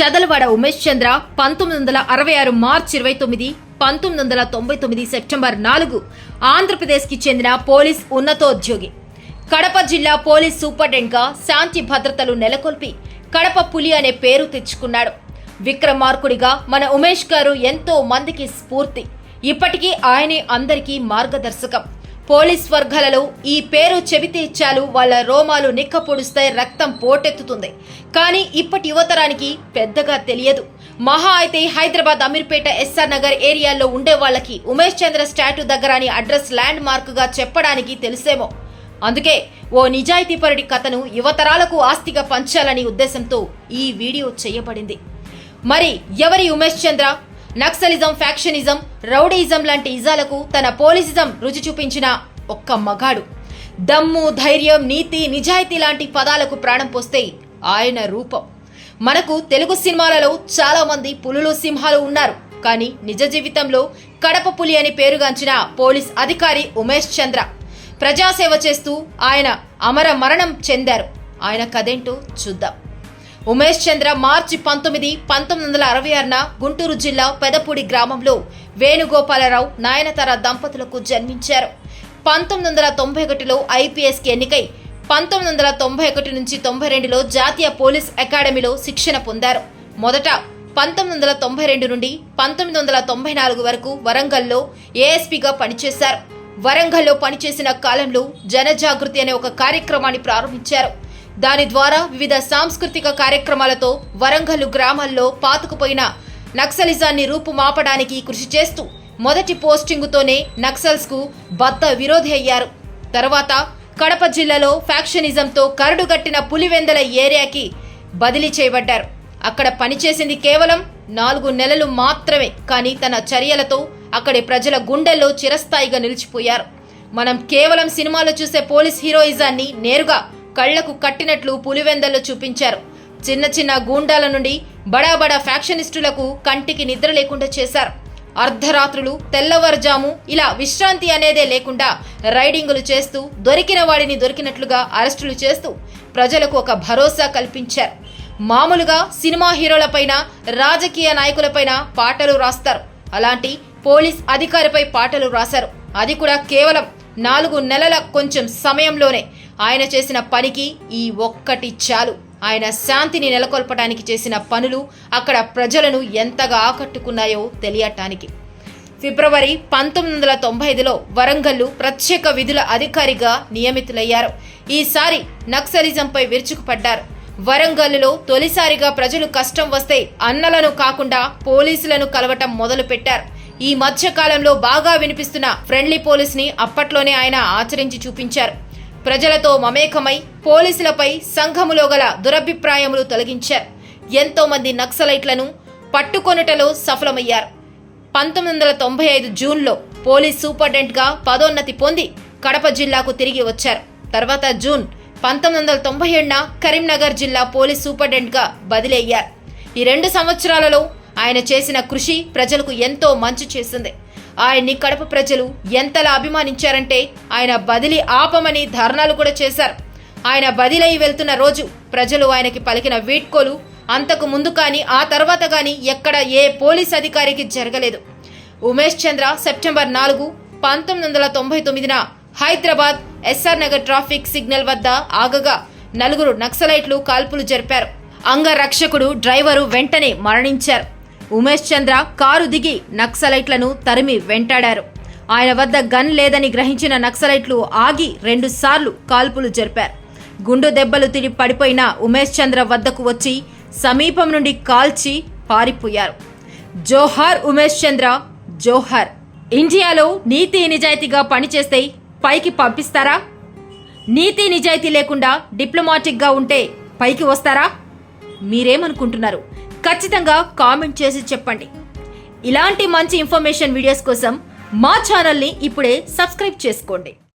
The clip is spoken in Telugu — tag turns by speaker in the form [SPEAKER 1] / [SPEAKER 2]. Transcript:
[SPEAKER 1] చదలవాడ ఉమేష్ చంద్ర పంతొమ్మిది వందల అరవై ఆరు మార్చి ఇరవై తొమ్మిది పంతొమ్మిది వందల తొంభై తొమ్మిది సెప్టెంబర్ నాలుగు ఆంధ్రప్రదేశ్కి చెందిన పోలీస్ ఉన్నతోద్యోగి. కడప జిల్లా పోలీస్ సూపరింటెండెంట్గా శాంతి భద్రతలు నెలకొల్పి కడప పులి అనే పేరు తెచ్చుకున్నాడు. విక్రమార్కుడిగా మన ఉమేష్ గారు ఎంతో మందికి స్ఫూర్తి. ఇప్పటికీ ఆయనే అందరికీ మార్గదర్శకం. పోలీస్ వర్గాలలో ఈ పేరు చెబితే చాలు వాళ్ళ రోమాలు నిక్కపొడుస్తాయి రక్తం పోటెత్తుతుంది. కానీ ఇప్పటి యువతరానికి పెద్దగా తెలియదు. మహా అయితే హైదరాబాద్ అమీర్పేట ఎస్ఆర్ నగర్ ఏరియాలో ఉండే వాళ్ళకి ఉమేష్ చంద్ర స్టాట్యూ దగ్గర అని అడ్రస్ ల్యాండ్ మార్క్గా చెప్పడానికి తెలిసేమో. అందుకే ఓ నిజాయితీపరుడి కథను యువతరాలకు ఆస్తిగా పంచాలని ఉద్దేశంతో ఈ వీడియో చేయబడింది. మరి ఎవరి Umesh Chandra? Naxalism factionism rowdyism లాంటి ఇజాలకు తన పోలీసిజం రుచి చూపించిన ఒక్క మగాడు. దమ్ము ధైర్యం నీతి నిజాయితీ లాంటి పదాలకు ప్రాణం పోస్తే ఆయన రూపం. మనకు తెలుగు సినిమాలలో చాలా మంది పులులు సింహాలు ఉన్నారు. కానీ నిజ జీవితంలో కడప పులి అని పేరుగాంచిన పోలీస్ అధికారి ఉమేష్ చంద్ర ప్రజాసేవ చేస్తూ ఆయన అమర మరణం చెందారు. ఆయన కథేంటో చూద్దాం. ఉమేష్ చంద్ర మార్చి పంతొమ్మిది పంతొమ్మిది వందల అరవై ఆరున గుంటూరు జిల్లా పెదపూడి గ్రామంలో వేణుగోపాలరావు నాయనతర దంపతులకు జన్మించారు. పంతొమ్మిది వందల తొంభై ఒకటిలో ఐపీఎస్కి ఎన్నికై పంతొమ్మిది వందల తొంభై ఒకటి నుంచి తొంభై రెండులో జాతీయ పోలీస్ అకాడమీలో శిక్షణ పొందారు. మొదట పంతొమ్మిది వందల తొంభై రెండు నుండి పంతొమ్మిది వందల తొంభై నాలుగు వరకు వరంగల్లో ఏఎస్పీగా పనిచేశారు. వరంగల్లో పనిచేసిన కాలంలో జనజాగృతి అనే ఒక కార్యక్రమాన్ని ప్రారంభించారు. దాని ద్వారా వివిధ సాంస్కృతిక కార్యక్రమాలతో వరంగల్ గ్రామాల్లో పాతుకుపోయిన నక్సలిజాన్ని రూపుమాపడానికి కృషి చేస్తూ మొదటి పోస్టింగుతోనే నక్సల్స్కు బద్ద విరోధి అయ్యారు. తర్వాత కడప జిల్లాలో ఫ్యాక్షనిజంతో కరడుగట్టిన పులివెందల ఏరియాకి బదిలీ చేయబడ్డారు. అక్కడ పనిచేసింది కేవలం నాలుగు నెలలు మాత్రమే కానీ తన చర్యలతో అక్కడి ప్రజల గుండెల్లో చిరస్థాయిగా నిలిచిపోయారు. మనం కేవలం సినిమాలో చూసే పోలీస్ హీరోయిజాన్ని నేరుగా కళ్ళకు కట్టినట్లు పులివెందల్లో చూపించారు. చిన్న చిన్న గూండాల నుండి బడా బడా ఫ్యాక్షనిస్టులకు కంటికి నిద్ర లేకుండా చేశారు. అర్ధరాత్రులు తెల్లవారుజాము ఇలా విశ్రాంతి అనేదే లేకుండా రైడింగులు చేస్తూ దొరికిన వాడిని దొరికినట్లుగా అరెస్టులు చేస్తూ ప్రజలకు ఒక భరోసా కల్పించారు. మామూలుగా సినిమా హీరోలపైన రాజకీయ నాయకులపైన పాటలు రాస్తారు. అలాంటి పోలీస్ అధికారిపై పాటలు రాశారు. అది కూడా కేవలం నాలుగు నెలల కొంచెం సమయంలోనే. ఆయన చేసిన పనికి ఈ ఒక్కటి చాలు. ఆయన శాంతిని నెలకొల్పడానికి చేసిన పనులు అక్కడ ప్రజలను ఎంతగా ఆకట్టుకున్నాయో తెలియటానికి. ఫిబ్రవరి పంతొమ్మిది వందల తొంభై ఐదులో వరంగల్లు ప్రత్యేక విధుల అధికారిగా నియమితులయ్యారు. ఈసారి నక్సలిజంపై విరుచుకుపడ్డారు. వరంగల్లులో తొలిసారిగా ప్రజలు కష్టం వస్తే అన్నలను కాకుండా పోలీసులను కలవటం మొదలుపెట్టారు. ఈ మధ్యకాలంలో బాగా వినిపిస్తున్న ఫ్రెండ్లీ పోలీస్ని అప్పట్లోనే ఆయన ఆచరించి చూపించారు. ప్రజలతో మమేకమై పోలీసులపై సంఘములో గల దురభిప్రాయములు తొలగించారు. ఎంతో మంది నక్సలైట్లను పట్టుకొనుటలో సఫలమయ్యారు. పంతొమ్మిది వందల తొంభై ఐదు జూన్లో పోలీస్ సూపరింటెండెంట్గా పదోన్నతి పొంది కడప జిల్లాకు తిరిగి వచ్చారు. తర్వాత జూన్ పంతొమ్మిది వందల తొంభై ఏడున కరీంనగర్ జిల్లా పోలీస్ సూపరింటెండెంట్గా బదిలీ అయ్యారు. ఈ రెండు సంవత్సరాలలో ఆయన చేసిన కృషి ప్రజలకు ఎంతో మంచి చేసింది. ఆయన్ని కడప ప్రజలు ఎంతలా అభిమానించారంటే ఆయన బదిలీ ఆపమని ధర్నాలు కూడా చేశారు. ఆయన బదిలై వెళ్తున్న రోజు ప్రజలు ఆయనకి పలికిన వీడ్కోలు అంతకు ముందు కానీ ఆ తర్వాత కానీ ఎక్కడ ఏ పోలీస్ అధికారికి జరగలేదు. ఉమేష్ చంద్ర సెప్టెంబర్ నాలుగు పంతొమ్మిది వందల తొంభై తొమ్మిదిన Hyderabad SR Nagar traffic signal వద్ద ఆగగా నలుగురు నక్సలైట్లు కాల్పులు జరిపారు. అంగరక్షకుడు డ్రైవరు వెంటనే మరణించారు. ఉమేష్ చంద్ర కారు దిగి నక్సలైట్లను తరిమి వెంటాడారు. ఆయన వద్ద గన్ లేదని గ్రహించిన నక్సలైట్లు ఆగి రెండుసార్లు కాల్పులు జరిపారు. గుండు దెబ్బలు తిని పడిపోయిన ఉమేష్ చంద్ర వద్దకు వచ్చి సమీపం నుండి కాల్చి పారిపోయారు. జోహార్ ఉమేష్ చంద్ర జోహార్ ఇండియాలో నీతి నిజాయితీగా పనిచేస్తే పైకి పంపిస్తారా? నీతి నిజాయితీ లేకుండా డిప్లొమాటిక్గా ఉంటే పైకి వస్తారా? మీరేమనుకుంటున్నారు? ఖచ్చితంగా కామెంట్ చేసి చెప్పండి. ఇలాంటి మంచి ఇన్ఫర్మేషన్ వీడియోస్ కోసం మా ఛానల్ని ఇప్పుడే సబ్స్క్రైబ్ చేసుకోండి.